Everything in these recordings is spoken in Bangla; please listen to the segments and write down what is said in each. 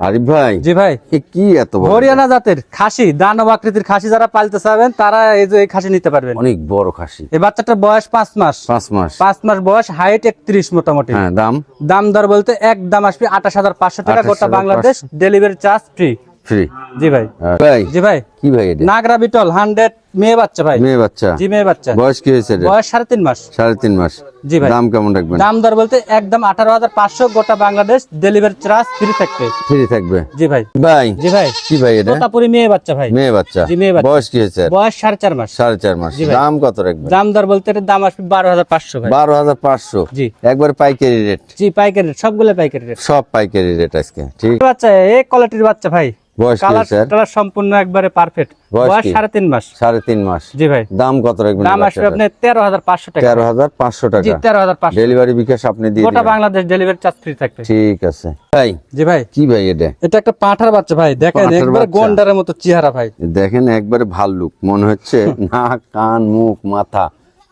আরিফ ভাই জি ভাই। কি এত বড় হরিয়ানা জাতের খাসি দানব আকৃতির খাসি যারা পালতে চাবেন তারা এই যে এই খাসি নিতে পারবেন। অনেক বড় খাসি। এই বাচ্চাটার বয়স পাঁচ মাস। পাঁচ মাস। পাঁচ মাস বয়স হাইট একত্রিশ মোটামুটি। হ্যাঁ দাম? দাম দর বলতে একদম আসবে আঠাশ হাজার পাঁচশো টাকা গোটা Bangladesh delivery charge free. Free. জি ভাই। ভাই। জি ভাই। কি ভাই এটা? নাগরা বিটল হান্ড্রেড মেয়ে বাচ্চা ভাই। মেয়ে বাচ্চা। জি মেয়ে বাচ্চা। বয়স কি হয়েছে? বয়স সাড়ে তিন মাস। সাড়ে তিন মাস। জি ভাই। দাম কেমন রাখবেন? দাম দর বলতে একদম আঠারো হাজার পাঁচশো গোটা বাংলাদেশ ডেলিভারি চার্জ ফ্রি থাকবে। ফ্রি থাকবে? জি ভাই। ভাই জি ভাই। কি ভাই এটা? তোতাপুরি মেয়ে বাচ্চা ভাই। মেয়ে বাচ্চা। জি, মেয়ে বাচ্চা। বয়স কি হয়েছে? বয়স সাড়ে চার মাস। সাড়ে চার মাস। দাম কত রাখবেন? দাম দর বলতে এটার দাম আসবে বারো হাজার পাঁচশো ভাই। বারো হাজার পাঁচশো? জি। একবার পাইকারি রেট জি পাইকারি রেট সবগুলো পাইকারি রেট সব পাইকারি রেট আজকে। ঠিক? বাচ্চা এই কোয়ালিটির বাচ্চা ভাই। বয়স কি এর? কালার সম্পূর্ণ একবারে পারফেক্ট বয়স বয়স সাড়ে তিন মাস। সাড়ে তিন মাস। জি ভাই। দাম কত রাখবেন দাম আসবে আপনার তেরো হাজার পাঁচশো টাকা। তেরো হাজার পাঁচশো টাকা। তেরো হাজার পাঁচশো। ডেলিভারি বিকাশ আপনি দিয়ে গোটা বাংলাদেশ ডেলিভারি চার্জ ফ্রি থাকবে। ঠিক আছে। ভাই। জি ভাই। কি ভাই এটা এটা একটা পাঁঠার বাচ্চা ভাই। দেখেন একবারে। গন্ডারের মতো চেহারা ভাই। দেখেন একবারে ভাল্লুক। মনে হচ্ছে নাক কান মুখ মাথা।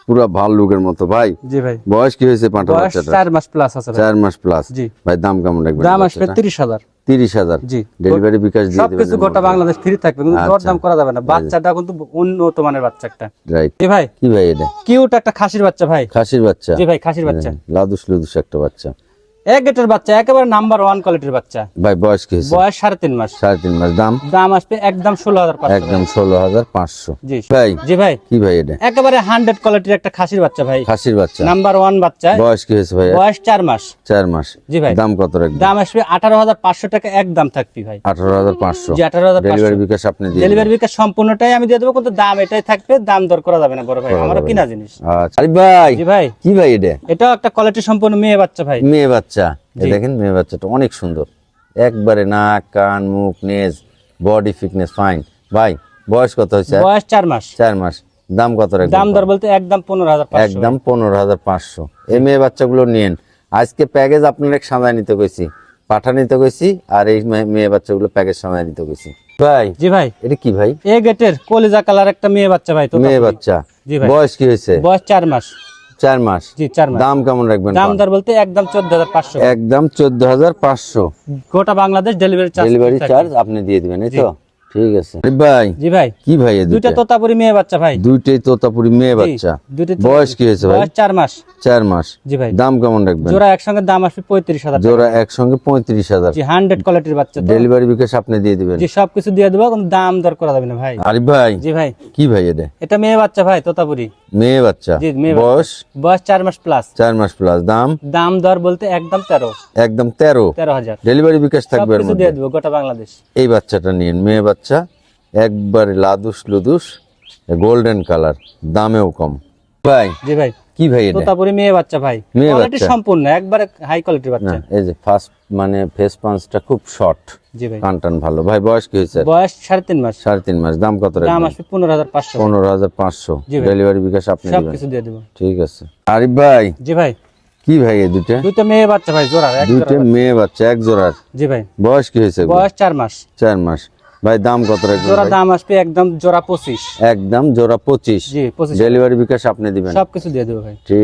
পুরো ভাল্লুকের মতো ভাই। জি ভাই। বয়স কি হয়েছে পাঁঠা বাচ্চাটা চার মাস প্লাস আছে চার মাস প্লাস জি। ভাই দাম কেমন রাখবেন দাম আসবে তিরিশ হাজার। তিরিশ হাজার। জি। ডেলিভারি বিকাশ দিয়ে সবকিছু গোটা বাংলাদেশ ফ্রি থাকবে কিন্তু আচ্ছা। করা যাবে না। বাচ্চাটা কিন্তু উন্নত মানের বাচ্চা একটা রাইট জি ভাই কি ভাই এটা? কিউট একটা খাসির বাচ্চা ভাই। খাসির বাচ্চা। জি ভাই খাসির বাচ্চা। লাদুস লুদুস একটা বাচ্চা। এক গেটের বাচ্চা একেবারে নাম্বার ওয়ান কোয়ালিটির বাচ্চা। ভাই বয়স কি বয়স সাড়ে তিন মাস। সাড়ে তিন মাস। দাম? দাম আসবে একদম ষোলো হাজার একদম ষোলো হাজার পাঁচশো। জি। ভাই জি ভাই। কি ভাই এটা? একেবারে হান্ড্রেড কোয়ালিটির একটা খাসির বাচ্চা ভাই। খাসির বাচ্চা। নাম্বার ওয়ান বাচ্চা। বয়স কি হয়েছে ভাই? বয়স চার মাস। চার মাস। জি ভাই। দাম কত রাখবেন? দাম আসবে আঠারো হাজার পাঁচশো টাকা একদম থাকবে ভাই। আঠারো হাজার পাঁচশো। জি আঠারো হাজার ডেলিভারি বিকাশ আপনি ডেলিভারি বিকাশ সম্পূর্ণটাই আমি দিয়ে দেবো কিন্তু দাম এটাই থাকবে দাম দর করা যাবে না বড় ভাই। আমারও কিনা জিনিস। আচ্ছা। ভাই জি ভাই। কি ভাই এটা? এটাও একটা কোয়ালিটি সম্পূর্ণ মেয়ে বাচ্চা ভাই। মেয়ে বাচ্চা। জি। দেখেন মেয়ে বাচ্চাটা অনেক সুন্দর। একবারে নাক কান মুখ নেজ বডি ফিটনেস ফাইন ভাই বয়স কত হয়েছে? বয়স চার মাস। চার মাস। দাম কত রাখবেন? দাম দর বলতে একদম পনেরো হাজার একদম পনেরো হাজার পাঁচশো। এই মেয়ে বাচ্চাগুলো নিয়েন। আজকে প্যাকেজ আপনার সাজায় নিতে কইছি। পাঠা নিতে কইছি আর এই মেয়ে বাচ্চাগুলো প্যাকেজ সাজায় নিতে কইছি। ভাই জি ভাই। এটা কি ভাই? এ গেটের কলিজা কালার একটা মেয়ে বাচ্চা ভাই তো মেয়ে বাচ্চা। বয়স কি হয়েছে? বয়স চার মাস। চার মাস। জি চার মাস। দাম কেমন রাখবেন? দাম দর বলতে একদম চোদ্দ হাজার পাঁচশো। একদম চোদ্দ হাজার পাঁচশো। গোটা Bangladesh delivery charge delivery charge আপনি দিয়ে দিবেন এই তো? ঠিক আছে। ভাই জি ভাই। কি ভাই দুইটা তোতাপুরি মেয়ে বাচ্চা ভাই। দুইটাই তোতাপুরি মেয়ে বাচ্চা। বয়স কি হয়েছে ভাই? চার মাস। চার মাস। জি ভাই। দাম কেমন রাখবেন? জোড়া একসঙ্গে দাম আসবে পঁয়ত্রিশ হাজার। জোড়া একসঙ্গে পঁয়ত্রিশ হাজার। হান্ড্রেড কোয়ালিটির বাচ্চা ডেলিভারি বিকাশ আপনি দিয়ে দিবেন। জি সবকিছু দিয়ে দেবো কিন্তু দাম দর করা যাবে না ভাই। আরিফ ভাই জি ভাই। কি ভাই এটা এটা মেয়ে বাচ্চা ভাই তোতাপুরি। মেয়ে বাচ্চা। জি, মেয়ে। বয়স? বয়স চার মাস প্লাস চার মাস প্লাস দাম? দাম দর বলতে একদম তেরো। একদম তেরো? তেরো হাজার। ডেলিভারি বিকাশ থাকবে দিয়ে দেবো গোটা বাংলাদেশ। এই বাচ্চাটা নিন মেয়ে বাচ্চা। একবারে লাদুস লুদুস গোল্ডেন কালার দামেও কম। ভাই জি ভাই। কি ভাই এটা? তোতাপুরি মেয়ে বাচ্চা ভাই। কোয়ালিটি। সম্পূর্ণ একবারে হাই কোয়ালিটির বাচ্চা। এই যে ফার্স্ট মানে ফেস পাঞ্চটা খুব শর্ট জি ভাই। কানটান ভালো। ভাই বয়স কি হয়েছে? বয়স সাড়ে তিন মাস। সাড়ে তিন মাস। দাম কত দাম আসবে পনেরো হাজার পাঁচশো। পনেরো হাজার পাঁচশো। জি ভাই। ডেলিভারি বিকাশ আপনি দিবেন। সবকিছু দিয়ে দেবো। ঠিক আছে। আরিফ ভাই। জি ভাই। কি ভাই এই দুইটা? দুইটা মেয়ে বাচ্চা ভাই জোড়া। জোড়া মেয়ে বাচ্চা এক জোড়ার। জি ভাই। বয়স কি হয়েছে বয়স চার মাস। চার মাস। ভাই দাম কত রাখবেন জোড়া দাম আসবে একদম জোড়া পঁচিশ। একদম জোড়া পঁচিশ। জি পঁচিশ। ডেলিভারি বিকাশ আপনি দিবেন। সবকিছু দিয়ে দেব ভাই। ঠিক